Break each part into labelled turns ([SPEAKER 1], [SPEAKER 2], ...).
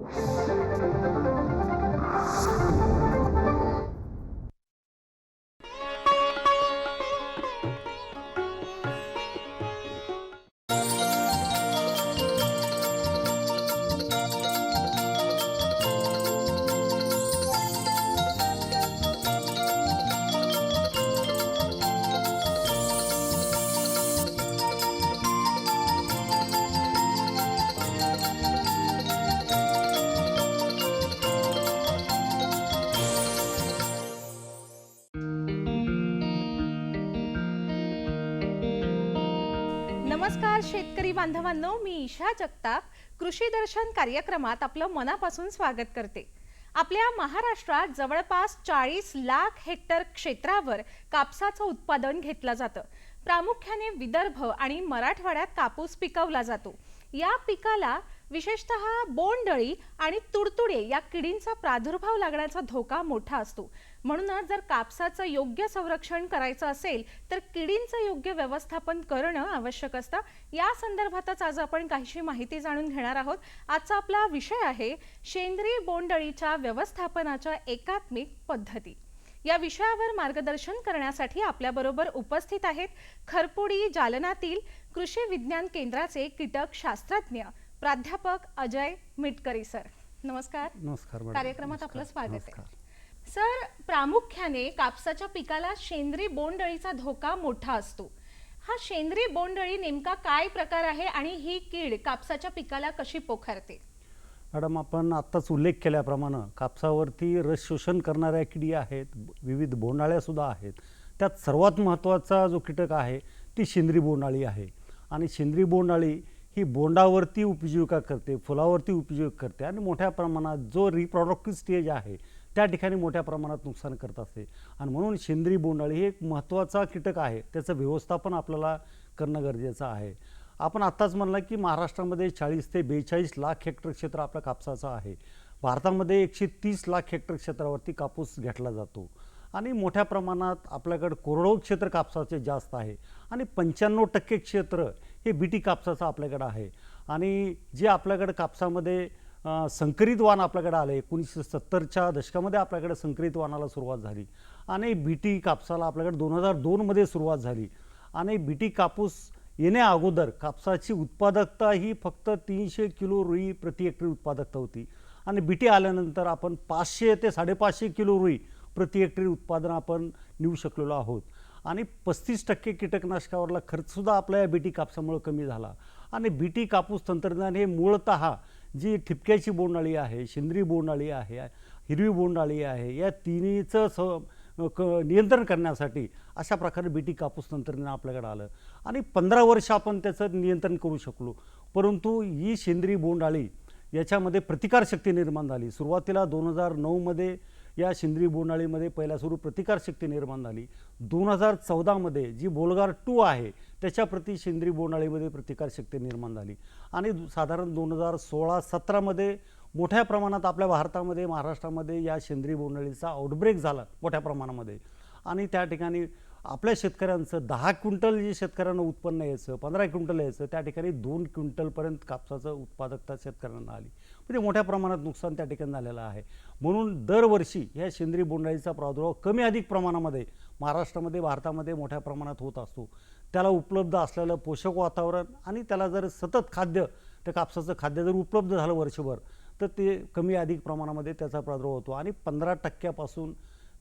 [SPEAKER 1] Thank you. बांधवांनो मी ईशा जगताप कृषी दर्शन कार्यक्रमात आपलं मनापासून स्वागत करते. आपल्या महाराष्ट्रात जवळपास चाळीस लाख हेक्टर क्षेत्रावर कापसाचं उत्पादन घेतलं जातं. प्रामुख्याने विदर्भ आणि मराठवाड्यात कापूस पिकवला जातो. या पिकाला विशेषतः बोंडअळी आणि तुडतुडे या किडींचा प्रादुर्भाव लागण्याचा धोका मोठा असतो. म्हणूनच जर कापसाचं योग्य संरक्षण करायचं असेल तर किडींचं योग्य व्यवस्थापन करणं आवश्यक असतं. या संदर्भातच आज आपण काहीशी माहिती जाणून घेणार आहोत. आजचा आपला विषय आहे सेंद्रिय बोंडअळीच्या व्यवस्थापनाच्या एकात्मिक पद्धती. या विषयावर मार्गदर्शन करण्यासाठी आपल्याबरोबर उपस्थित आहेत खरपुडी जालनातील कृषी विज्ञान केंद्राचे कीटक शास्त्रज्ञ प्राध्यापक अजय मिटकरी सर. नमस्कार.
[SPEAKER 2] नमस्कार
[SPEAKER 1] कार्यक्रमात आपलं स्वागत. आहे. सर प्रामुख्याने कापसाच्या पिकाला शेंद्री बोंडअळीचा धोका मोठा असतो. हा शेंद्री बोंडअळी नेमका काय प्रकार आहे आणि ही कीड कापसाच्या पिकाला कशी पोखरते?
[SPEAKER 2] मॅडम आपण आत्ताच उल्लेख केल्याप्रमाणे कापसावरती रस शोषण करणाऱ्या किडी आहेत विविध बोंडाळ्या सुद्धा आहेत. त्यात सर्वात महत्त्वाचा जो कीटक आहे ती शेंद्री बोंडाळी आहे. आणि शेंद्री बोंडाळी ही बोंडावरती उपजीविका करते फुलावरती उपजीविका करते आणि मोठ्या प्रमाणात जो रिप्रॉडक्टिव्ह स्टेज आहे त्या ठिकाणी मोठ्या प्रमाणात नुकसान करत असते. आणि म्हणून शेंद्री बोंडाळी हे एक महत्त्वाचा कीटक आहे. त्याचं व्यवस्थापन आपल्याला करणं गरजेचं आहे. आपण आत्ताच म्हणलं की महाराष्ट्रामध्ये चाळीस ते बेचाळीस लाख हेक्टर क्षेत्र आपल्या कापसाचं आहे. भारतामध्ये एकशे तीस लाख हेक्टर क्षेत्रावरती कापूस घेतला जातो. आणि मोठ्या प्रमाणात आपल्याकडं कोरडवाहू क्षेत्र कापसाचे जास्त आहे. आणि पंच्याण्णव टक्के क्षेत्र हे बीटी कापसाचं आपल्याकडं आहे. आणि जे आपल्याकडं कापसामध्ये संकरित वाण आपल्याकडे आलं एकोणीसशे सत्तरच्या दशकामध्ये आपल्याकडे संकरित वाणाला सुरुवात झाली. आणि बीटी कापसाला आपल्याकडे दोन हजार दोनमध्ये सुरुवात झाली. आणि बीटी कापूस येण्या अगोदर कापसाची उत्पादकता ही फक्त तीनशे किलो रुई प्रति हेक्टरी उत्पादकता होती. आणि बीटी आल्यानंतर आपण पाचशे ते साडेपाचशे किलो रुई प्रति हेक्टरी उत्पादन आपण नेऊ शकलेलो आहोत. आणि पस्तीस टक्के कीटकनाशकावरला खर्चसुद्धा आपल्या या बीटी कापसामुळं कमी झाला. आणि बीटी कापूस तंत्रज्ञान हे मूळतः जी ठिपक्याची बोंडाळी आहे शेंद्री बोंडाळी आहे हिरवी बोंडाळी आहे या तिन्हीचं स क नियंत्रण करण्यासाठी अशा प्रकारे बीटी कापूस तंत्रज्ञान आपल्याकडे आलं. आणि पंधरा वर्ष आपण त्याचं नियंत्रण करू शकलो. परंतु ही शेंद्री बोंडाळी याच्यामध्ये प्रतिकारशक्ती निर्माण झाली. सुरुवातीला दोन हजार नऊमध्ये या शेंद्री बोंडाळीमध्ये पहिल्या सुरू प्रतिकारशक्ती निर्माण झाली. दोन हजार चौदामध्ये जी बोलगार टू आहे त्याच्याप्रती शिंद्री बोंडाळीमध्ये प्रतिकारशक्ती निर्माण झाली. आणि साधारण दोन हजार सोळा सतरामध्ये मोठ्या प्रमाणात आपल्या भारतामध्ये महाराष्ट्रामध्ये या शेंद्री बोंडाळीचा आउटब्रेक झाला मोठ्या प्रमाणामध्ये. आणि त्या ठिकाणी आपल्या शेतकऱ्यांचं दहा क्विंटल जे शेतकऱ्यांना उत्पन्न यायचं पंधरा क्विंटल यायचं त्या ठिकाणी दोन क्विंटलपर्यंत कापसाचं उत्पादकता शेतकऱ्यांना आली. म्हणजे मोठ्या प्रमाणात नुकसान त्या ठिकाणी झालेलं आहे. म्हणून दरवर्षी ह्या सेंद्रिय बोंडाळीचा प्रादुर्भाव कमी अधिक प्रमाणामध्ये महाराष्ट्रामध्ये भारतामध्ये मोठ्या प्रमाणात होत असतो. त्याला उपलब्ध असलेलं पोषक वातावरण आणि त्याला जर सतत खाद्य त्या कापसाचं खाद्य जर उपलब्ध झालं वर्षभर तर ते कमी अधिक प्रमाणामध्ये त्याचा प्रादुर्भाव होतो. आणि पंधरा टक्क्यापासून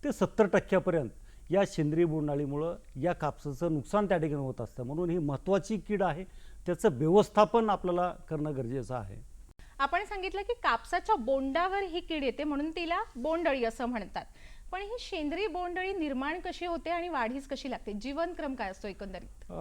[SPEAKER 2] ते सत्तर टक्क्यापर्यंत या सेंद्रिय बोंडाळीमुळं या कापसाचं नुकसान त्या ठिकाणी होत असतं. म्हणून ही महत्त्वाची कीड आहे. त्याचं व्यवस्थापन आपल्याला करणं गरजेचं आहे.
[SPEAKER 1] आपण सांगितलं की कापसाच्या बोंडावर ही कीड येते म्हणून तिला बोंडअळी असं म्हणतात. पण ही सेंद्रिय बोंडअळी निर्माण कशी होते आणि वाढीस कशी लागते? जीवनक्रम काय असतो एकंदरीत?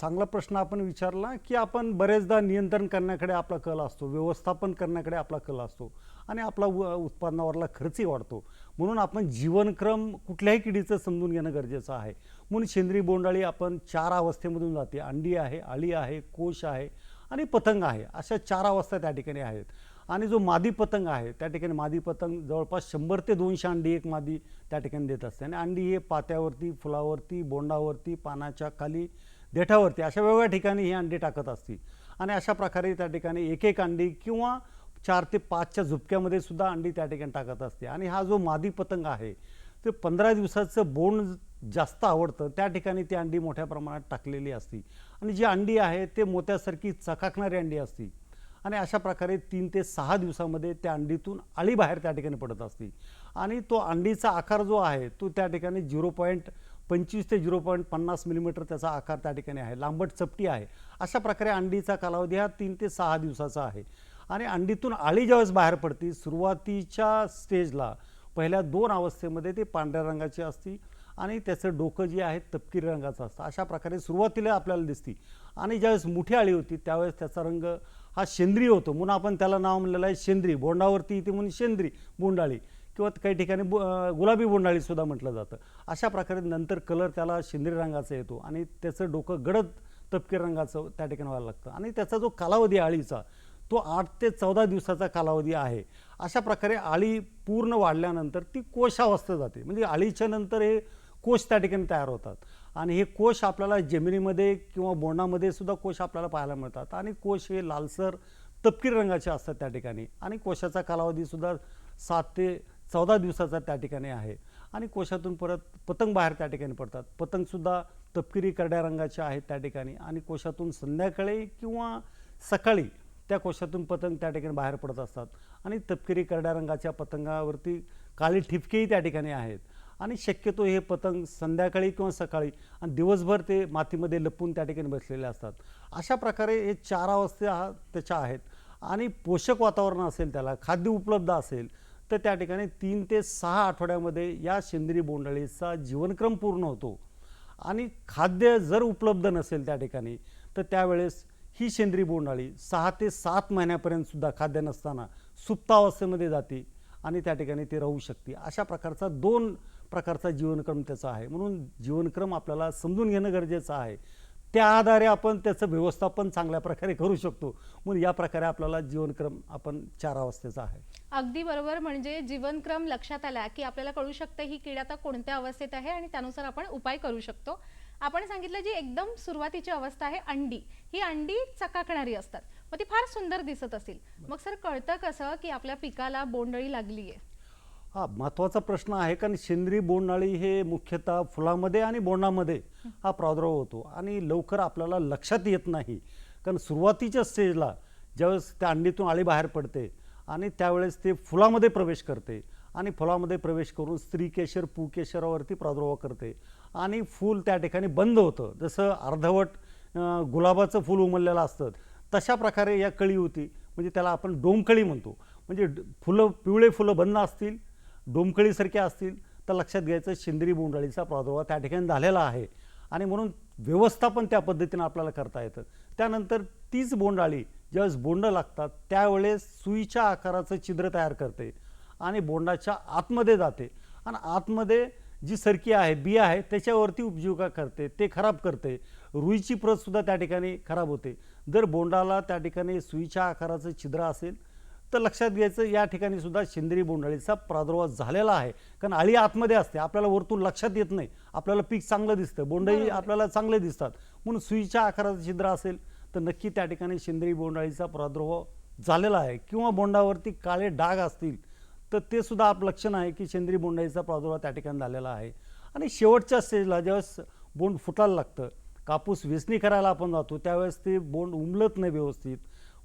[SPEAKER 2] चांगला प्रश्न आपण विचारला की आपण बरेचदा नियंत्रण करण्याकडे आपला कल असतो व्यवस्थापन करण्याकडे आपला कल असतो आणि आपला उ- उत्पन्नावरला खर्चही वाढतो. म्हणून आपण जीवनक्रम कुठल्याही किडीचं समजून घेणं गरजेचं आहे. म्हणून सेंद्रिय बोंडाळी आपण चार अवस्थेमधून जाते. अंडी आहे आळी आहे कोश आहे आणि पतंग आहे. अशा चार अवस्था त्या ठिकाणी आहेत. आणि जो मादी पतंग आहे त्या ठिकाणी मादी पतंग जवळपास शंभर ते दोनशे अंडी एक मादी त्या ठिकाणी देत असते. आणि अंडी हे पात्यावरती फुलावरती बोंडावरती पानाच्या खाली देठावरती अशा वेगवेगळ्या ठिकाणी ही अंडी टाकत असते. आणि अशा प्रकारे त्या ठिकाणी एक एक अंडी किंवा चार ते पाचच्या झुपक्यामध्ये सुद्धा अंडी त्या ठिकाणी टाकत असते. आणि हा जो मादी पतंग आहे ते पंधरा दिवसाचं बोंड जास्त आवडतं त्या ठिकाणी ती अंडी मोठ्या प्रमाणात टाकलेली असती. आणि जी अंडी आहे ते मोत्यासारखी चकाकणारी अंडी असती. आणि अशा प्रकारे तीन ते सहा दिवसामध्ये त्या अंडीतून अळी बाहेर त्या ठिकाणी पडत असते. आणि तो अंडीचा आकार जो आहे तो त्या ठिकाणी झिरो पॉईंट पंचवीस ते झिरो पॉईंट पन्नास मिलीमीटर त्याचा आकार त्या ठिकाणी आहे. लांबट चपटी आहे. अशा प्रकारे अंडीचा कालावधी हा तीन ते सहा दिवसाचा आहे. आणि अंडीतून अळी ज्यावेळेस बाहेर पडते सुरुवातीच्या स्टेजला पहिल्या दोन अवस्थेमध्ये ते पांढऱ्या रंगाची असती. आणि त्याचं डोकं जे आहे तपकिरी रंगाचं असतं. अशा प्रकारे सुरुवातीला आपल्याला दिसती. आणि ज्यावेळेस मोठी आळी होती त्यावेळेस त्याचा रंग हा शेंद्री होतो. म्हणून आपण त्याला नाव म्हणलेलं आहे शेंद्री. बोंडावरती इथे म्हणून शेंद्री बोंडाळी किंवा काही ठिकाणी बु गुलाबी बोंडाळीसुद्धा म्हटलं जातं. अशा प्रकारे नंतर कलर त्याला शेंद्री रंगाचा येतो आणि त्याचं डोकं गडद तपकिरी रंगाचं त्या ठिकाणी व्हायला लागतं. आणि त्याचा जो कालावधी आळीचा तो आठ ते चौदा दिवसाचा कालावधी आहे. अशा प्रकारे आळी पूर्ण वाढल्यानंतर ती कोशावस्था जाते. म्हणजे आळीच्या नंतर हे कोश त्या ठिकाणी तयार होतात. आणि हे कोश आपल्याला जमिनीमध्ये किंवा बोंडामध्ये सुद्धा कोश आपल्याला पाहायला मिळतात. आणि कोश हे लालसर तपकिरी रंगाचे असतात त्या ठिकाणी. आणि कोशाचा कालावधीसुद्धा सात ते चौदा दिवसाचा त्या ठिकाणी आहे. आणि कोशातून परत पतंग बाहेर त्या ठिकाणी पडतात. पतंगसुद्धा तपकिरी करड्या रंगाचे आहेत त्या ठिकाणी. आणि कोशातून संध्याकाळी किंवा सकाळी त्या कोशातून पतंग त्या ठिकाणी बाहेर पडत असतात. आणि तपकिरी करड्या रंगाच्या पतंगावरती काळी ठिपकेही त्या ठिकाणी आहेत. आणि शक्यतो हे पतंग संध्याकाळी किंवा सकाळी आणि दिवसभर ते मातीमध्ये लपून त्या ठिकाणी बसलेले असतात. अशा प्रकारे हे चार अवस्था हा त्याच्या आहेत. आणि पोषक वातावरण असेल त्याला खाद्य उपलब्ध असेल तर त्या ठिकाणी तीन ते सहा आठवड्यामध्ये या सेंद्रिय बोंडाळीचा जीवनक्रम पूर्ण होतो. आणि खाद्य जर उपलब्ध नसेल त्या ठिकाणी तर त्यावेळेस ही सेंद्रिय बोंडाळी सहा ते सात महिन्यापर्यंतसुद्धा खाद्य नसताना सुप्तावस्थेमध्ये जाते आणि त्या ठिकाणी ती राहू शकते. अशा प्रकारचा दोन प्रकारचा जीवनक्रम त्याचा आहे. म्हणून जीवनक्रम आपल्याला समजून घेणं गरजेचं आहे. त्या आधारे आपण त्याचं व्यवस्थापन चांगल्या प्रकारे करू शकतो. म्हणून या प्रकारे आपल्याला जीवनक्रम आपण चार अवस्थेचा आहे.
[SPEAKER 1] अगदी बरोबर. म्हणजे जीवनक्रम लक्षात आला की आपल्याला कळू शकतं ही कीड आता कोणत्या अवस्थेत आहे आणि त्यानुसार आपण उपाय करू शकतो. आपण सांगितलं जी एकदम सुरुवातीची अवस्था आहे अंडी. ही अंडी चकाकणारी असतात. मग ती फार सुंदर दिसत असेल. मग सर कळतं कसं की आपल्या पिकाला बोंडळी लागली आहे
[SPEAKER 2] हा महत्त्वाचा प्रश्न आहे कारण सेंद्रिय बोंडाळी हे मुख्यतः फुलामध्ये आणि बोंडामध्ये हा प्रादुर्भाव होतो. आणि लवकर आपल्याला लक्षात येत नाही. कारण सुरुवातीच्या स्टेजला ज्यावेळेस त्या अंडीतून आळी बाहेर पडते आणि त्यावेळेस ते फुलामध्ये प्रवेश करते आणि फुलामध्ये प्रवेश करून स्त्रीकेशर पुकेशरावरती प्रादुर्भाव करते. आणि फूल त्या ठिकाणी बंद होतं. जसं अर्धवट गुलाबाचं फूल उमललेलं असतं तशा प्रकारे या कळी होती. म्हणजे त्याला आपण डोमकळी म्हणतो. म्हणजे फुलं पिवळे फुलं बंद असतील डोमकळीसारख्या असतील तर लक्षात घ्यायचं शेंद्री बोंडाळीचा प्रादुर्भाव त्या ठिकाणी झालेला आहे. आणि म्हणून व्यवस्थापन त्या पद्धतीनं आपल्याला करता येतं. त्यानंतर तीच बोंडाळी ज्यावेळेस बोंड लागतात त्यावेळेस सुईच्या आकाराचं छिद्र तयार करते आणि बोंडाच्या आतमध्ये जाते. आणि आतमध्ये जी सरकी आहे बी आहे त्याच्यावरती उपजीविका करते ते खराब करते. रुईची प्रतसुद्धा त्या ठिकाणी खराब होते. जर बोंडाला त्या ठिकाणी सुईच्या आकाराचं छिद्र असेल तर लक्षात घ्यायचं या ठिकाणी सुद्धा शेंद्री बोंडाळीचा प्रादुर्भाव झालेला आहे. कारण अळी आतमध्ये असते आपल्याला वरतून लक्षात येत नाही. आपल्याला पीक चांगलं दिसतं बोंडही. आपल्याला चांगले दिसतात. म्हणून सुईच्या आकाराचं छिद्र असेल तर नक्की त्या ठिकाणी शेंद्री बोंडाळीचा प्रादुर्भाव झालेला आहे. किंवा बोंडावरती काळे डाग असतील तर ते सुद्धा आप लक्षण आहे की सेंद्रिय बोंडाळीचा प्रादुर्भाव त्या ठिकाणी झालेला आहे. आणि शेवटच्या स्टेजला ज्यावेळेस बोंड फुटायला लागतं कापूस वेचणी करायला आपण जातो त्यावेळेस ते बोंड उमलत नाही व्यवस्थित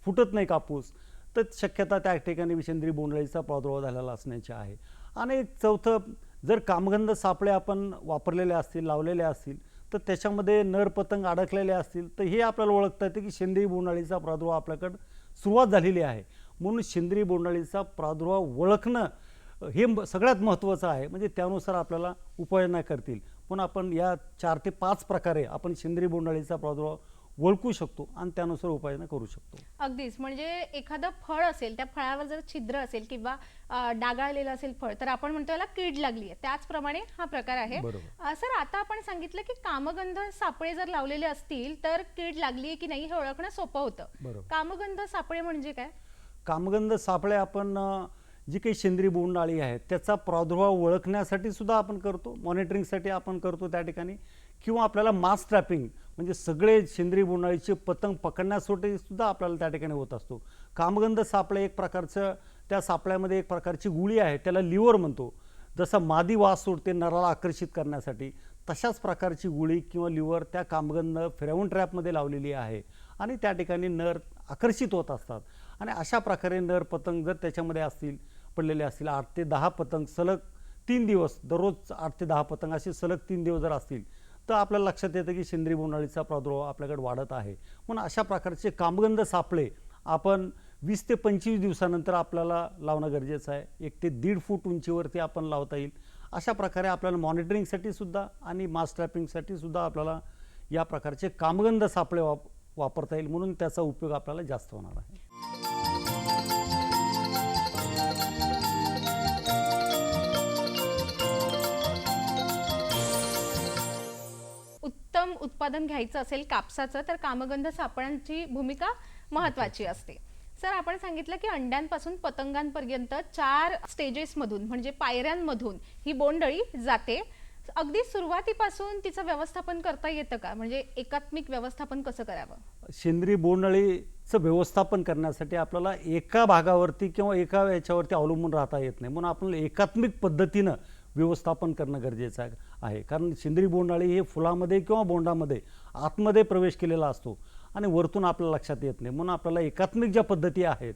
[SPEAKER 2] फुटत नाही कापूस. तर शक्यता त्या ठिकाणी विषेंद्री बोंडळीचा प्रादुर्भाव झालेला असण्याची आहे. आणि एक चौथं जर कामगंध सापळे आपण वापरलेले असतील लावलेले असतील तर त्याच्यामध्ये नर पतंग अडकलेले असतील तर हे आपल्याला ओळखता येते की सेंद्रिय बोंडाळीचा प्रादुर्भाव आपल्याकडं सुरुवात झालेली आहे. म्हणून सेंद्रिय बोंडाळीचा प्रादुर्भाव ओळखणं हे सगळ्यात महत्त्वाचं आहे. म्हणजे त्यानुसार आपल्याला उपाययोजना करतील. पण आपण या चार ते पाच प्रकारे आपण सेंद्रिय बोंडाळीचा प्रादुर्भाव ओळखू शकतो आणि त्यानुसार उपाययोजना करू शकतो.
[SPEAKER 1] अगदीच. म्हणजे एखादं फळ असेल त्या फळावर जर छिद्र असेल किंवा डागाळलेलं असेल फळ तर आपण म्हणतो याला कीड लागली आहे त्याचप्रमाणे हा प्रकार आहे. सर आता आपण सांगितलं की कामगंध सापळे जर लावलेले असतील तर कीड लागली आहे की नाही हे ओळखणं सोपं होतं. कामगंध सापळे म्हणजे काय?
[SPEAKER 2] कामगंध सापळे आपण जी काही सेंद्रिय बोंडाळी आहे त्याचा प्रादुर्भाव ओळखण्यासाठी सुद्धा आपण करतो. मॉनिटरिंगसाठी आपण करतो त्या ठिकाणी. किंवा आपल्याला मास ट्रॅपिंग म्हणजे सगळे सेंद्रिय बोंडाळीचे पतंग पकडण्यासाठी सुद्धा आपल्याला त्या ठिकाणी होत असतो. कामगंध सापळे एक प्रकारचं त्या सापळ्यामध्ये एक प्रकारची गुळी आहे त्याला लिव्हर म्हणतो. जसं मादी वास सोडते नराला आकर्षित करण्यासाठी तशाच प्रकारची गुळी किंवा लिव्हर त्या कामगंध फिरवून ट्रॅपमध्ये लावलेली आहे आणि त्या ठिकाणी नर आकर्षित होत असतात. आणि अशा प्रकारे नर पतंग जर त्याच्यामध्ये असतील पडलेले असतील आठ ते दहा पतंग सलग तीन दिवस दररोज आठ ते दहा पतंग असे सलग तीन दिवस जर असतील तर आपल्याला लक्षात येतं की सेंद्रिय बोंडाळीचा प्रादुर्भाव आपल्याकडे वाढत आहे. म्हणून अशा प्रकारचे कामगंध सापळे आपण वीस ते पंचवीस दिवसानंतर आपल्याला लावणं गरजेचं आहे. एक ते दीड फूट उंचीवरती आपण लावता येईल. अशा प्रकारे आपल्याला मॉनिटरिंगसाठी सुद्धा आणि मास ट्रॅपिंगसाठी सुद्धा आपल्याला या प्रकारचे कामगंध सापळे वाप वापरता येईल. म्हणून त्याचा उपयोग आपल्याला जास्त होणार आहे.
[SPEAKER 1] उत्पादन घ्यायचं असेल कापसाचं तर कामगंध सापळांची भूमिका महत्वाची असते. सर आपण सांगितलं की अंड्यांपासून पतंगांपर्यंत चार स्टेजेसमधून म्हणजे पायऱ्यांमधून ही बोंडळी जाते. अगदी सुरुवातीपासून तिचं व्यवस्थापन करता येतं का? म्हणजे एकात्मिक व्यवस्थापन कसं करावं?
[SPEAKER 2] सेंद्रिय बोंडळीचं व्यवस्थापन करण्यासाठी आपल्याला एका भागावरती किंवा एका याच्यावरती अवलंबून राहता येत नाही. म्हणून आपण एकात्मिक पद्धतीनं व्यवस्थापन करणं गरजेचं आहे- आहे. कारण सेंद्रिय बोंडाळी हे फुलामध्ये किंवा बोंडामध्ये आतमध्ये प्रवेश केलेला असतो आणि वरतून आपल्या लक्षात येत नाही. म्हणून आपल्याला एकात्मिक ज्या पद्धती आहेत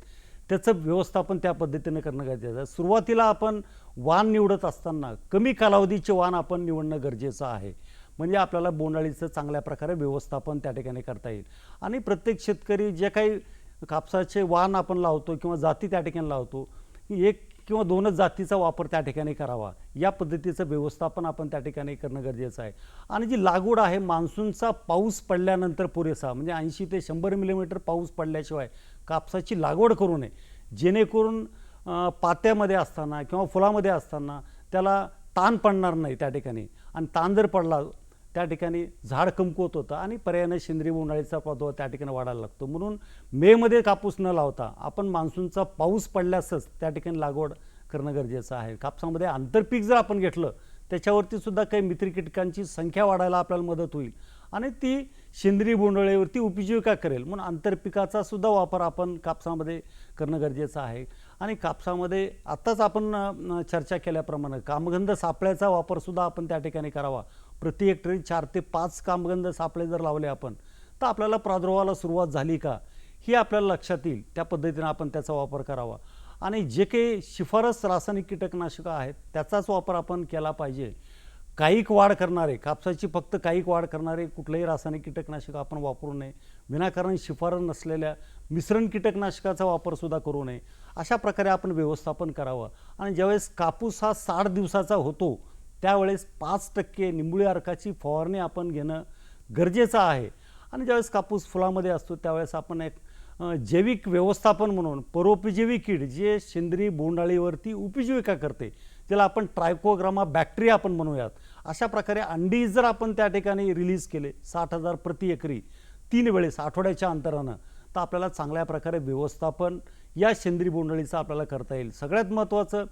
[SPEAKER 2] त्याचं व्यवस्थापन त्या पद्धतीने करणं गरजेचं आहे. सुरुवातीला आपण वाण निवडत असताना कमी कालावधीचे वाण आपण निवडणं गरजेचं आहे. म्हणजे आपल्याला बोंडाळीचं चांगल्या प्रकारे व्यवस्थापन त्या ठिकाणी करता येईल. आणि प्रत्येक शेतकरी जे काही कापसाचे वाण आपण लावतो किंवा जाती त्या ठिकाणी लावतो एक किंवा दोनच जातीचा वापर त्या ठिकाणी करावा. या पद्धतीचं व्यवस्थापन आपण त्या ठिकाणी करणं गरजेचं आहे. आणि जी लागवड आहे मान्सूनचा पाऊस पडल्यानंतर पुरेसा म्हणजे ऐंशी ते शंभर मिलीमीटर पाऊस पडल्याशिवाय कापसाची लागवड करू नये. जेणेकरून पात्यामध्ये असताना किंवा फुलामध्ये असताना त्याला ताण पडणार नाही त्या ठिकाणी. आणि ताण जर पडला त्या ठिकाणी झाड कमकुवत होतं आणि पर्यायाने सेंद्रिय उन्हाळीचा प्रादुर्भाव त्या ठिकाणी वाढायला लागतो. म्हणून मेमध्ये कापूस न लावता आपण मान्सूनचा पाऊस पडल्यासच त्या ठिकाणी लागवड करणं गरजेचं आहे. कापसामध्ये आंतरपीक जर आपण घेतलं त्याच्यावरती सुद्धा काही मित्र कीटकांची संख्या वाढायला आपल्याला मदत होईल. आणि ती सेंद्रिय बोंडळीवरती उपजीविका करेल. म्हणून आंतरपिकाचा सुद्धा वापर आपण कापसामध्ये करणं गरजेचं आहे. आणि कापसामध्ये आत्ताच आपण चर्चा केल्याप्रमाणे कामगंध सापळ्याचा वापरसुद्धा आपण त्या ठिकाणी करावा. प्रति हेक्टरी चार ते पाच कामगंध सापळे जर लावले आपण तर आपल्याला प्रादुर्भावाला सुरुवात झाली का? ही आपल्याला लक्षात येईल. त्या पद्धतीनं आपण त्याचा वापर करावा. आणि जे काही शिफारस रासायनिक कीटकनाशकं आहेत त्याचाच वापर आपण केला पाहिजे. काहीक वाढ करणारे कापसाची फक्त काहीक वाढ करणारे कुठलंही रासायनिक कीटकनाशक आपण वापरू नये. विनाकारण शिफारस नसलेल्या मिश्रण कीटकनाशकाचा वापरसुद्धा करू नये. अशा प्रकारे आपण व्यवस्थापन करावं. आणि ज्यावेळेस कापूस हा साठ दिवसाचा होतो त्यावेळेस पाच टक्के निंबुळी अर्काची फवारणी आपण घेणं गरजेचं आहे. आणि ज्यावेळेस कापूस फुलामध्ये असतो त्यावेळेस आपण एक जैविक व्यवस्थापन म्हणून परोपजीवी कीड जे सेंद्रिय बोंडाळीवरती उपजीविका करते ज्याला आपण ट्रायकोग्रामा बॅक्टेरिया आपण म्हणूयात. अशा प्रकारे अंडी जर आपण त्या ठिकाणी रिलीज केले साठ हजार प्रति एकरी तीन वेळेस आठवड्याच्या अंतरानं तर आपल्याला चांगल्या प्रकारे व्यवस्थापन या सेंद्रिय बोंडाळीचं आपल्याला करता येईल. सगळ्यात महत्त्वाचं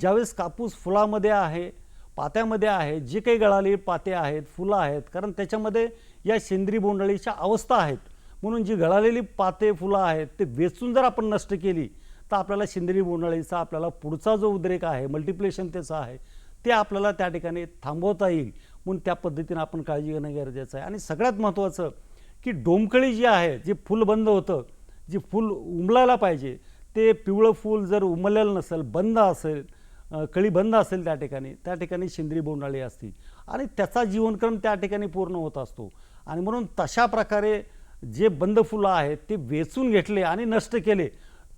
[SPEAKER 2] ज्यावेळेस कापूस फुलामध्ये आहे पात्यामध्ये आहे जे काही गळाली पाते आहेत फुलं आहेत कारण त्याच्यामध्ये या सेंद्रिय बोंडळीच्या अवस्था आहेत. म्हणून जी गळालेली पाते फुलं आहेत ते वेचून जर आपण नष्ट केली तर आपल्याला सेंद्रिय बोंडळीचा आपल्याला पुढचा जो उद्रेक आहे मल्टिप्लेशन त्याचा आहे ते आपल्याला त्या ठिकाणी थांबवता येईल. म्हणून त्या पद्धतीनं आपण काळजी घेणं गरजेचं आहे. आणि सगळ्यात महत्त्वाचं की डोमकळी जी आहे जे फुल बंद होतं जे फुल उमलायला पाहिजे ते पिवळं फूल जर उमललेलं नसेल बंद असेल कळी बंद असेल त्या ठिकाणी त्या ठिकाणी सेंद्रिय बोंडाळी असती. आणि त्याचा जीवनक्रम त्या ठिकाणी पूर्ण होत असतो. आणि म्हणून तशा प्रकारे जे बंद फुलं आहेत ते वेचून घेतले आणि नष्ट केले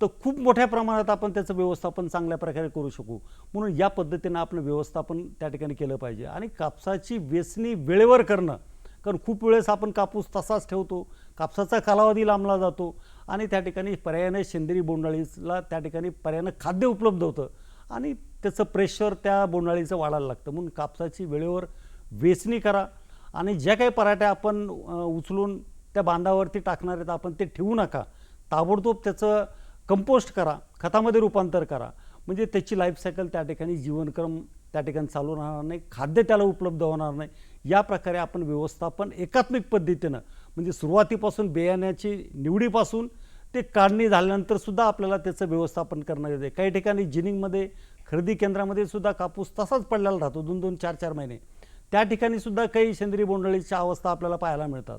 [SPEAKER 2] तर खूप मोठ्या प्रमाणात आपण त्याचं व्यवस्थापन चांगल्या प्रकारे करू शकू. म्हणून या पद्धतीनं आपलं व्यवस्थापन त्या ठिकाणी केलं पाहिजे. आणि कापसाची वेचणी वेळेवर करणं कारण खूप वेळेस आपण कापूस तसाच ठेवतो कापसाचा कालावधी लांबला जातो आणि त्या ठिकाणी पर्यायाने सेंद्रिय बोंडाळीला त्या ठिकाणी पर्यायानं खाद्य उपलब्ध होतं. आणि त्याचं प्रेशर त्या बोंडाळीचं वाढायला लागतं. म्हणून कापसाची वेळेवर वेचणी करा आणि ज्या काही पराठ्या आपण उचलून त्या बांधावरती टाकणार आहेत आपण ते ठेवू नका. ताबडतोब त्याचं कंपोस्ट करा खतामध्ये रूपांतर करा. म्हणजे त्याची लाईफसायकल त्या ठिकाणी जीवनक्रम त्या ठिकाणी चालू राहणार नाही खाद्य त्याला उपलब्ध होणार नाही. या प्रकारे आपण व्यवस्थापन एकात्मिक पद्धतीनं म्हणजे सुरुवातीपासून बियाण्याची निवडीपासून ते काढणी झाल्यानंतर सुद्धा आपल्याला त्याचं व्यवस्थापन करणं गरजेचं आहे काही ठिकाणी जिनिंगमध्ये खरेदी केंद्रामध्ये सुद्धा कापूस तसाच पडलेला राहतो दोन दोन चार चार महिने. त्या ठिकाणी सुद्धा काही सेंद्रिय बोंडळीच्या अवस्था आपल्याला पाहायला मिळतात.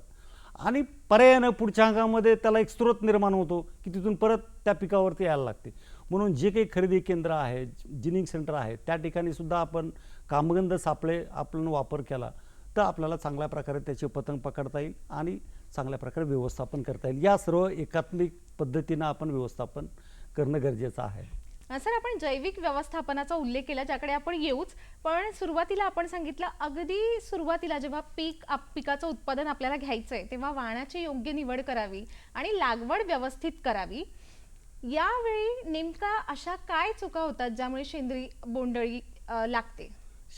[SPEAKER 2] आणि पर्यायानं पुढच्या हंगामामध्ये त्याला एक स्रोत निर्माण होतो की तिथून परत त्या पिकावरती यायला लागते. म्हणून जे काही खरेदी केंद्र आहे जिनिंग सेंटर आहे त्या ठिकाणी सुद्धा आपण कामगंध सापळे आपण वापर केला तर आपल्याला चांगल्या प्रकारे त्याचे पतंग पकडता येईल आणि चांगल्या प्रकारे व्यवस्थापन करता येईल. या सर्व एकात्मिक पद्धतीनं आपण व्यवस्थापन करणं गरजेचं आहे.
[SPEAKER 1] सर आपण जैविक व्यवस्थापनाचा उल्लेख केला ज्याकडे आपण येऊच पण सुरुवातीला आपण सांगितलं अगदी सुरुवातीला जेव्हा पीक आप पिकाचं उत्पादन आपल्याला घ्यायचं आहे तेव्हा वाणाची योग्य निवड करावी आणि लागवड व्यवस्थित करावी. यावेळी नेमका अशा काय चुका होतात ज्यामुळे शेंद्री बोंडळी लागते?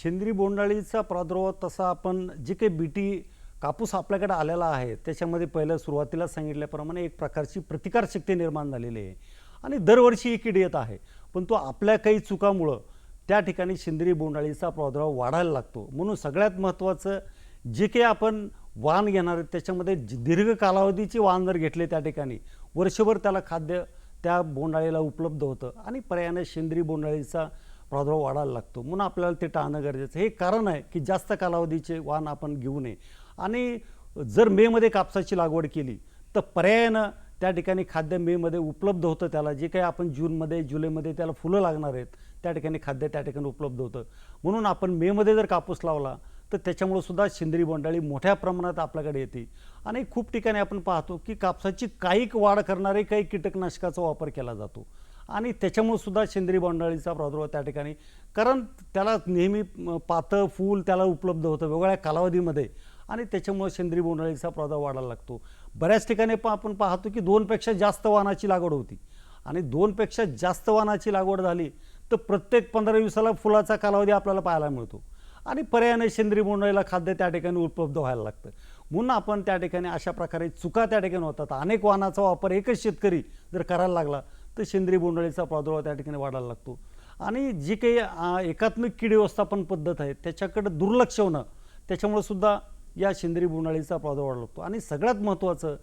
[SPEAKER 2] शेंद्री बोंडाळीचा प्रादुर्भाव तसा आपण जे काही बीटी कापूस आपल्याकडे आलेला आहे त्याच्यामध्ये पहिलं सुरुवातीला सांगितल्याप्रमाणे एक प्रकारची प्रतिकारशक्ती निर्माण झालेली आहे. आणि दरवर्षी ही किड येत आहे पण तो आपल्या काही चुकामुळं त्या ठिकाणी शेंद्री बोंडाळीचा प्रादुर्भाव वाढायला लागतो. म्हणून सगळ्यात महत्त्वाचं जे काही आपण वाण घेणार त्याच्यामध्ये दीर्घ कालावधीचे वाण जर घेतले त्या ठिकाणी वर्षभर त्याला खाद्य त्या बोंडाळीला उपलब्ध होतं आणि पर्यायाने शेंद्री बोंडाळीचा प्रादुर्भाव वाढायला लागतो. म्हणून आपल्याला ते टाळणं गरजेचं हे कारण आहे की जास्त कालावधीचे वाण आपण घेऊ नये. आणि जर मेमध्ये कापसाची लागवड केली तर पर्यायानं त्या ठिकाणी खाद्य मेमध्ये उपलब्ध होतं त्याला. जे काही आपण जूनमध्ये जुलैमध्ये त्याला फुलं लागणार आहेत त्या ठिकाणी खाद्य त्या ठिकाणी उपलब्ध होतं. म्हणून आपण मेमध्ये जर कापूस लावला तर त्याच्यामुळं सुद्धा सेंद्रिय बोंडाळी मोठ्या प्रमाणात आपल्याकडे येते. आणि खूप ठिकाणी आपण पाहतो की कापसाची काहीक वाढ करणारे काही कीटकनाशकाचा वापर केला जातो. आणि त्याच्यामुळे सुद्धा शेंद्री बोंडाळीचा प्रादुर्भाव त्या ठिकाणी कारण त्याला नेहमी पातळ फूल त्याला उपलब्ध होतं. वेगवेगळ्या कालावधीमध्ये आणि त्याच्यामुळे सेंद्रिय बोंडाळीचा प्रादुर्भाव वाढायला लागतो. बऱ्याच ठिकाणी पण आपण पाहतो की दोनपेक्षा जास्त वाहनाची लागवड होती. आणि दोनपेक्षा जास्त वाहनाची लागवड झाली तर प्रत्येक पंधरा दिवसाला फुलाचा कालावधी आपल्याला पाहायला मिळतो. आणि पर्यायाने सेंद्रिय बोंडाळीला खाद्य त्या ठिकाणी उपलब्ध व्हायला लागतं. म्हणून आपण त्या ठिकाणी अशा प्रकारे चुका त्या ठिकाणी होतात. अनेक वाहनाचा वापर एकच शेतकरी जर करायला लागला तर सेंद्रिय बोंडाळीचा प्रादुर्भाव त्या ठिकाणी वाढायला लागतो. आणि जी काही एकात्मिक कीड व्यवस्थापन पद्धत आहे त्याच्याकडे दुर्लक्ष होणं त्याच्यामुळे सुद्धा या शेंद्री बोंडाळीचा प्रादुर्भाव वाढला लागतो. आणि सगळ्यात महत्त्वाचं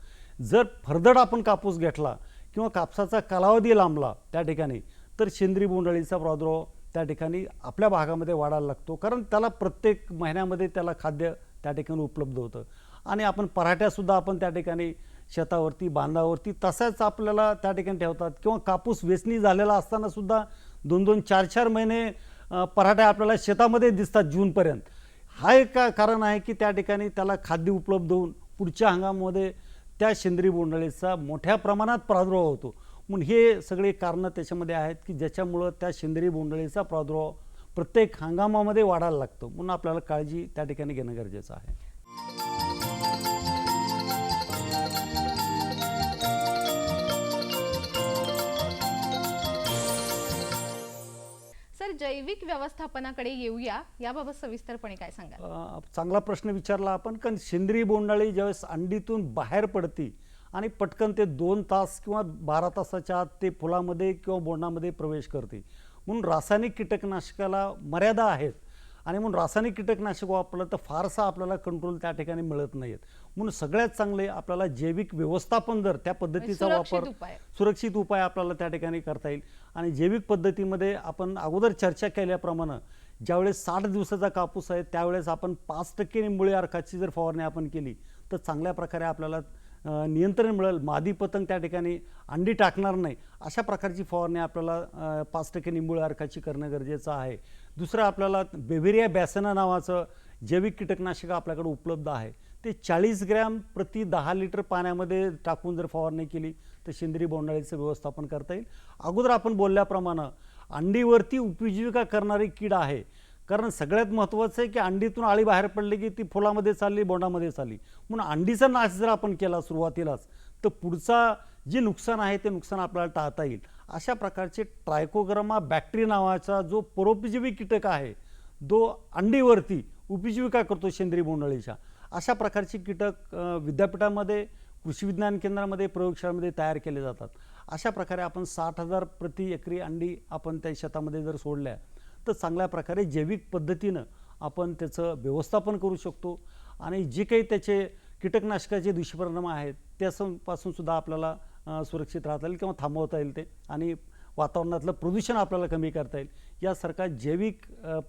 [SPEAKER 2] जर फरदड आपण कापूस घेतला किंवा कापसाचा कालावधी लांबला त्या ठिकाणी तर शेंद्री बोंडाळीचा प्रादुर्भाव त्या ठिकाणी आपल्या भागामध्ये वाढायला लागतो. कारण त्याला प्रत्येक महिन्यामध्ये त्याला खाद्य त्या ठिकाणी उपलब्ध होतं. आणि आपण पराठ्यासुद्धा आपण त्या ठिकाणी शेतावरती बांधावरती तसाच आपल्याला त्या ठिकाणी ठेवतात. किंवा कापूस वेचणी झालेला असतानासुद्धा दोन दोन चार चार महिने पराठ्या आपल्याला शेतामध्ये दिसतात जूनपर्यंत. हा एक का कारण आहे की त्या ठिकाणी त्याला खाद्य उपलब्ध होऊन पुढच्या हंगामामध्ये त्या शेंद्री बोंडळीचा मोठ्या प्रमाणात प्रादुर्भाव होतो. म्हणून हे सगळे कारणं त्याच्यामध्ये आहेत की ज्याच्यामुळं त्या शेंद्री बोंडळीचा प्रादुर्भाव प्रत्येक हंगामामध्ये वाढायला लागतो. म्हणून आपल्याला काळजी त्या ठिकाणी घेणं गरजेचं आहे.
[SPEAKER 1] जैविक व्यवस्थापनाकडे येऊया. याबाबत सविस्तरपणे काय
[SPEAKER 2] सांगा चांगला प्रश्न विचारला आपण कारण सेंद्रिय बोंडाळी ज्यावेळेस अंडीतून बाहेर पडते आणि पटकन ते दोन तास किंवा बारा तासाच्या आत ते फुलामध्ये किंवा बोंडामध्ये प्रवेश करते. म्हणून रासायनिक कीटकनाशकाला मर्यादा आहेत आणि म्हणून रासायनिक कीटकनाशक वापरलं तर फारसा आपल्याला कंट्रोल त्या ठिकाणी मिळत नाहीत म्हणून सगळ्यात चांगले आपल्याला जैविक व्यवस्थापन जर त्या पद्धतीचा वापर. सुरक्षित उपाय आपल्याला त्या ठिकाणी करता येईल. आणि जैविक पद्धतीमध्ये आपण अगोदर चर्चा केल्याप्रमाणे ज्यावेळेस साठ दिवसाचा कापूस आहे त्यावेळेस आपण पाच टक्के निंबोळी अर्काची जर फवारणी आपण केली तर चांगल्या प्रकारे आपल्याला नियंत्रण मिळेल. मादी पतंग त्या ठिकाणी अंडी टाकणार नाही. अशा प्रकारची फवारणी आपल्याला पाच टक्के निंबोळी अर्काची करणं गरजेचं आहे. दुसरं आपल्याला बेव्हेरिया बॅसना नावाचं जैविक कीटकनाशक आपल्याकडे उपलब्ध आहे. ते चाळीस ग्रॅम प्रति दहा लिटर पाण्यामध्ये टाकून जर फवारणी केली तर सेंद्रिय बोंडाळीचं व्यवस्थापन करता येईल. अगोदर आपण बोलल्याप्रमाणे अंडीवरती उपजीविका करणारी कीड आहे. कारण सगळ्यात महत्त्वाचं आहे की अंडीतून आळी बाहेर पडली की ती फुलामध्ये चालली बोंडामध्ये चालली. म्हणून अंडीचा नाश जर आपण केला सुरुवातीलाच तर पुढचा जे नुकसान आहे ते नुकसान आपल्याला टाळता येईल. अशा प्रकारचे ट्रायकोग्रामा बॅक्टेरिया नावाचा जो परोपजीवी कीटक आहे जो अंडीवरती उपजीविका करतो सेंद्रिय बोंडाळीच्या अशा प्रकारची कीटक विद्यापीठामध्ये कृषी विज्ञान केंद्रामध्ये प्रयोगशाळेमध्ये तयार केले जातात. अशा प्रकारे आपण साठ हजार प्रति एकरी अंडी आपण त्या शेतामध्ये जर सोडल्या तर चांगल्या प्रकारे जैविक पद्धतीनं आपण त्याचं व्यवस्थापन करू शकतो. आणि जे काही त्याचे कीटकनाशकाचे दुष्परिणाम आहेत त्यापासून सुद्धा आपल्याला सुरक्षित राहता येईल किंवा थांबवता येईल ते. आणि वातावरणातलं प्रदूषण आपल्याला कमी करता येईल. यासारखा जैविक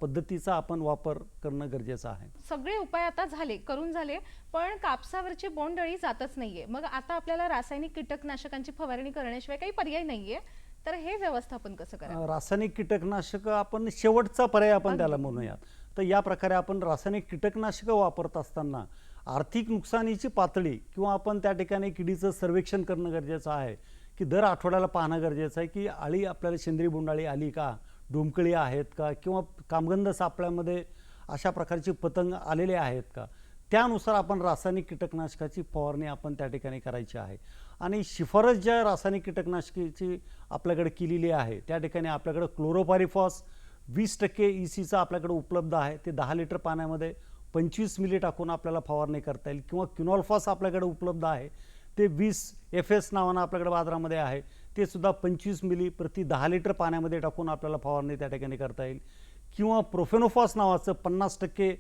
[SPEAKER 2] पद्धतीचा आपण वापर करणं गरजेचं आहे.
[SPEAKER 1] सगळे उपाय आता झाले करून झाले पण कापसावरची बोंडअळी जातच नाहीये. मग आता आपल्याला रासायनिक कीटकनाशकांची फवारणी करण्याशिवाय काही पर्याय नाहीये. तर हे व्यवस्थापन कसं करावं
[SPEAKER 2] अ, रासायनिक कीटकनाशक आपण शेवटचा पर्याय आपण त्याला म्हणूयात. तर या प्रकारे आपण रासायनिक कीटकनाशकं वापरत असताना आर्थिक नुकसानीची पातळी किंवा आपण त्या ठिकाणी किडीचं सर्वेक्षण करणं गरजेचं आहे. की दर आठवड्याला पाहणं गरजेचं आहे की आळी आपल्याला शेंद्री बोंडाळी आली का? डोमकळी आहेत का? किंवा कामगंध सापळ्यामध्ये अशा प्रकारची पतंग आलेले आहेत का? त्यानुसार आपण रासायनिक कीटकनाशकाची फवारणी आपण त्या ठिकाणी करायची आहे. आणि शिफारस ज्या रासायनिक कीटकनाशकाची आपल्याकडे केलेली आहे त्या ठिकाणी आपल्याकडे क्लोरोपारिफॉस वीस टक्के ई सीचा आपल्याकडे उपलब्ध आहे. ते दहा लिटर पाण्यामध्ये पंचवीस मिली टाकून आपल्याला फवारणी करता येईल. किंवा क्युनॉल्फॉस आपल्याकडे उपलब्ध आहे. ते वीस एफ एस नावानं आपल्याकडे बाजारामध्ये आहे. ते सुद्धा पंचवीस मिली प्रति दहा लिटर पाण्यामध्ये टाकून आपल्याला फवारणी त्या ठिकाणी करता येईल. किंवा प्रोफेनोफॉस नावाचं पन्नास टक्के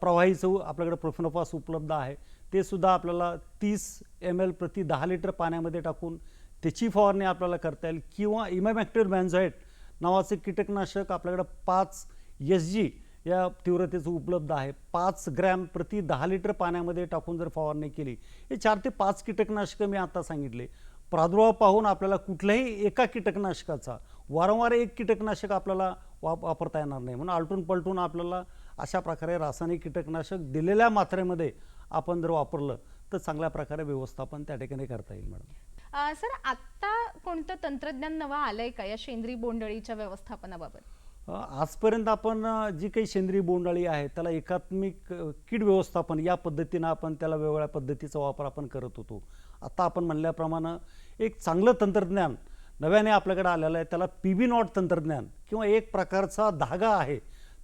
[SPEAKER 2] प्रवाहीचं आपल्याकडे प्रोफेनोफॉस उपलब्ध आहे. ते सुद्धा आपल्याला तीस एम एल प्रति दहा लिटर पाण्यामध्ये टाकून त्याची फवारणी आपल्याला करता येईल. किंवा इमॅमॅक्टिव्ह बॅन्झॉएट नावाचं कीटकनाशक आपल्याकडं पाच एस जी या तीव्रतेचं उपलब्ध आहे. पाच ग्रॅम प्रति दहा लिटर पाण्यामध्ये टाकून जर फवारणी केली हे चार ते पाच कीटकनाशकं मी आता सांगितले. प्रादुर्भाव पाहून आपल्याला कुठल्याही एका कीटकनाशकाचा वारंवार एक कीटकनाशक आपल्याला वाप वापरता येणार नाही. म्हणून आलटून पलटून आपल्याला अशा प्रकारे रासायनिक कीटकनाशक दिलेल्या मात्रेमध्ये आपण जर वापरलं तर चांगल्या प्रकारे व्यवस्थापन त्या ठिकाणी करता येईल मॅडम.
[SPEAKER 1] सर आता कोणतं तंत्रज्ञान नवं आलंय का या शेंद्री बोंडळीच्या व्यवस्थापनाबाबत?
[SPEAKER 2] आजपर्यंत आपण जी काही सेंद्रिय बोंडाळी आहे त्याला एकात्मिक कीड व्यवस्थापन या पद्धतीनं आपण त्याला वेगवेगळ्या पद्धतीचा वापर आपण करत होतो. आता आपण म्हणल्याप्रमाणे एक चांगलं तंत्रज्ञान नव्याने आपल्याकडे आलेलं आहे. त्याला पी बी नॉट तंत्रज्ञान किंवा एक प्रकारचा धागा आहे.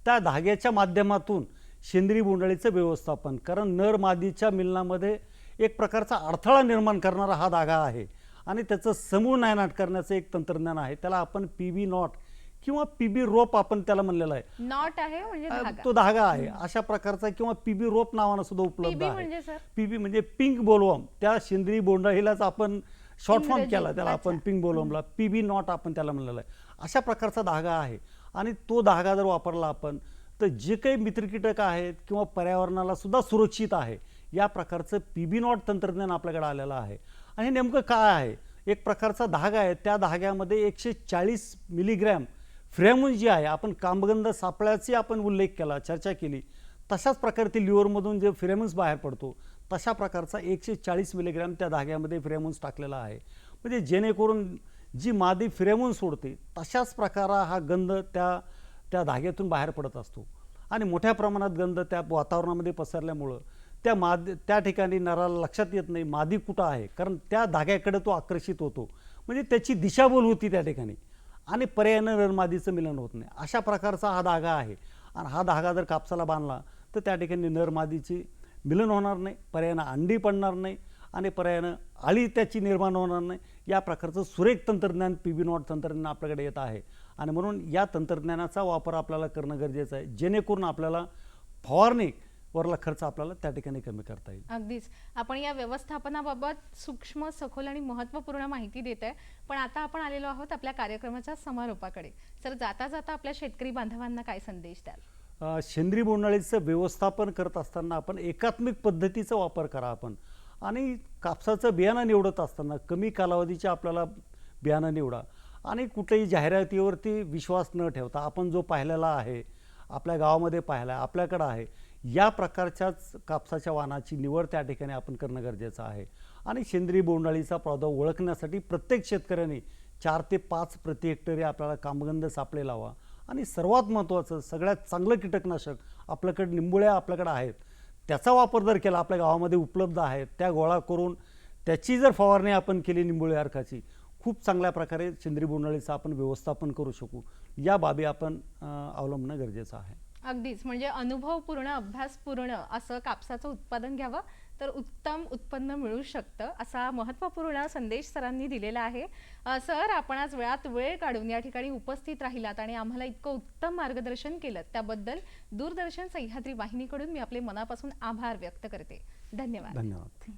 [SPEAKER 2] त्या धाग्याच्या माध्यमातून सेंद्रिय बोंडाळीचं व्यवस्थापन कारण नर मादीच्या मिलनामध्ये एक प्रकारचा अडथळा निर्माण करणारा हा धागा आहे. आणि त्याचं समूळ नायनाट करण्याचं एक तंत्रज्ञान आहे. त्याला आपण पी बी नॉट किंवा पीबी रोप आपण त्याला म्हणलेलं आहे.
[SPEAKER 1] नॉट आहे म्हणजे
[SPEAKER 2] तो धागा आहे. अशा प्रकारचा किंवा पीबी रोप नावानं सुद्धा उपलब्ध आहे.
[SPEAKER 1] म्हणजे सर?
[SPEAKER 2] पीबी म्हणजे पिंक बोलवम. त्या सेंद्रिय बोंडाळीलाच आपण शॉर्ट फॉर्म केला त्याला आपण. पिंक बोलवमला. पीबी नॉट आपण त्याला म्हणलेलं आहे. अशा प्रकारचा धागा आहे. आणि तो धागा जर वापरला आपण तर जे काही मित्रकीटक आहेत किंवा पर्यावरणाला सुद्धा सुरक्षित आहे. या प्रकारचं पीबी नॉट तंत्रज्ञान आपल्याकडे आलेलं आहे. आणि नेमकं काय आहे? एक प्रकारचा धागा आहे. त्या धाग्यामध्ये एकशे चाळीस मिलीग्रॅम फ्रेमून जी आहे आपण कामगंध सापळ्याची आपण उल्लेख केला चर्चा केली. तशाच प्रकारे लिव्हरमधून जे फ्रेमन्स बाहेर पडतो तशा प्रकारचा एकशे चाळीस मिलीग्रॅम त्या धाग्यामध्ये फ्रेमन्स टाकलेला आहे. म्हणजे जेणेकरून जी मादी फ्रेमून सोडते तशाच प्रकारा हा गंध त्या त्या धाग्यातून बाहेर पडत असतो. आणि मोठ्या प्रमाणात गंध त्या वातावरणामध्ये पसरल्यामुळं त्या माद त्या ठिकाणी नराला लक्षात येत नाही मादी कुठं आहे कारण त्या धाग्याकडे तो आकर्षित होतो. म्हणजे त्याची दिशाभूल होती त्या ठिकाणी. आणि पर्यायानं नरमादीचं मिलन होत नाही. अशा प्रकारचा हा धागा आहे. आणि हा धागा जर कापसाला बांधला तर त्या ठिकाणी नरमादीची मिलन होणार नाही पर्यायानं अंडी पडणार नाही आणि पर्यायानं आळी त्याची निर्माण होणार नाही. या प्रकारचं सुरेख तंत्रज्ञान पी बी नॉट तंत्रज्ञान आपल्याकडे येत आहे. आणि म्हणून या तंत्रज्ञानाचा वापर आपल्याला करणं गरजेचं आहे. जेणेकरून आपल्याला फवारणी वरला खर्च आपल्याला त्या ठिकाणी कमी करता येईल.
[SPEAKER 1] अगदीच. आपण या व्यवस्थापनाबाबत सूक्ष्म सखोल आणि महत्त्वपूर्ण माहिती देत आहे. पण आता आपण आलेलो आहोत आपल्या कार्यक्रमाच्या समारोपाकडे. सर जाता जाता आपल्या शेतकरी बांधवांना काय संदेश द्याल?
[SPEAKER 2] सेंद्रिय बोंडाळीचं व्यवस्थापन करत असताना आपण एकात्मिक पद्धतीचा वापर करा आपण. आणि कापसाचं बियाणं निवडत असताना कमी कालावधीचे आपल्याला बियाणं निवडा. आणि कुठल्याही जाहिरातीवरती विश्वास न ठेवता आपण जो पाहिलेला आहे आपल्या गावामध्ये पाहिला आहे आपल्याकडं आहे या प्रकारच्याच कापसाच्या वाहनाची निवड त्या ठिकाणी आपण करणं गरजेचं आहे. आणि सेंद्रिय बोंडाळीचा प्रादुर्भाव ओळखण्यासाठी प्रत्येक शेतकऱ्याने चार ते पाच प्रति हेक्टरी आपल्याला कामगंध सापळे लावा. आणि सर्वात महत्त्वाचं सगळ्यात चांगलं कीटकनाशक आपल्याकडे निंबुळ्या आपल्याकडे आहेत. त्याचा वापर जर केला आपल्या गावामध्ये उपलब्ध आहेत त्या गोळा करून त्याची जर फवारणी आपण केली निंबुळी अर्काची खूप चांगल्या प्रकारे सेंद्रिय बोंडाळीचं आपण व्यवस्थापन करू शकू. या बाबी आपण अवलंबणं गरजेचं आहे.
[SPEAKER 1] अगदीच. म्हणजे अनुभवपूर्ण अभ्यासपूर्ण असं कापसाचं उत्पादन घ्यावं तर उत्तम उत्पन्न मिळू शकतं असा महत्त्वपूर्ण संदेश सरांनी दिलेला आहे. सर आपण आज वेळात वेळ काढून या ठिकाणी उपस्थित राहिलात आणि आम्हाला इतकं उत्तम मार्गदर्शन केलं त्याबद्दल दूरदर्शन सह्याद्री वाहिनीकडून मी आपले मनापासून आभार व्यक्त करते. धन्यवाद.
[SPEAKER 2] धन्यवाद.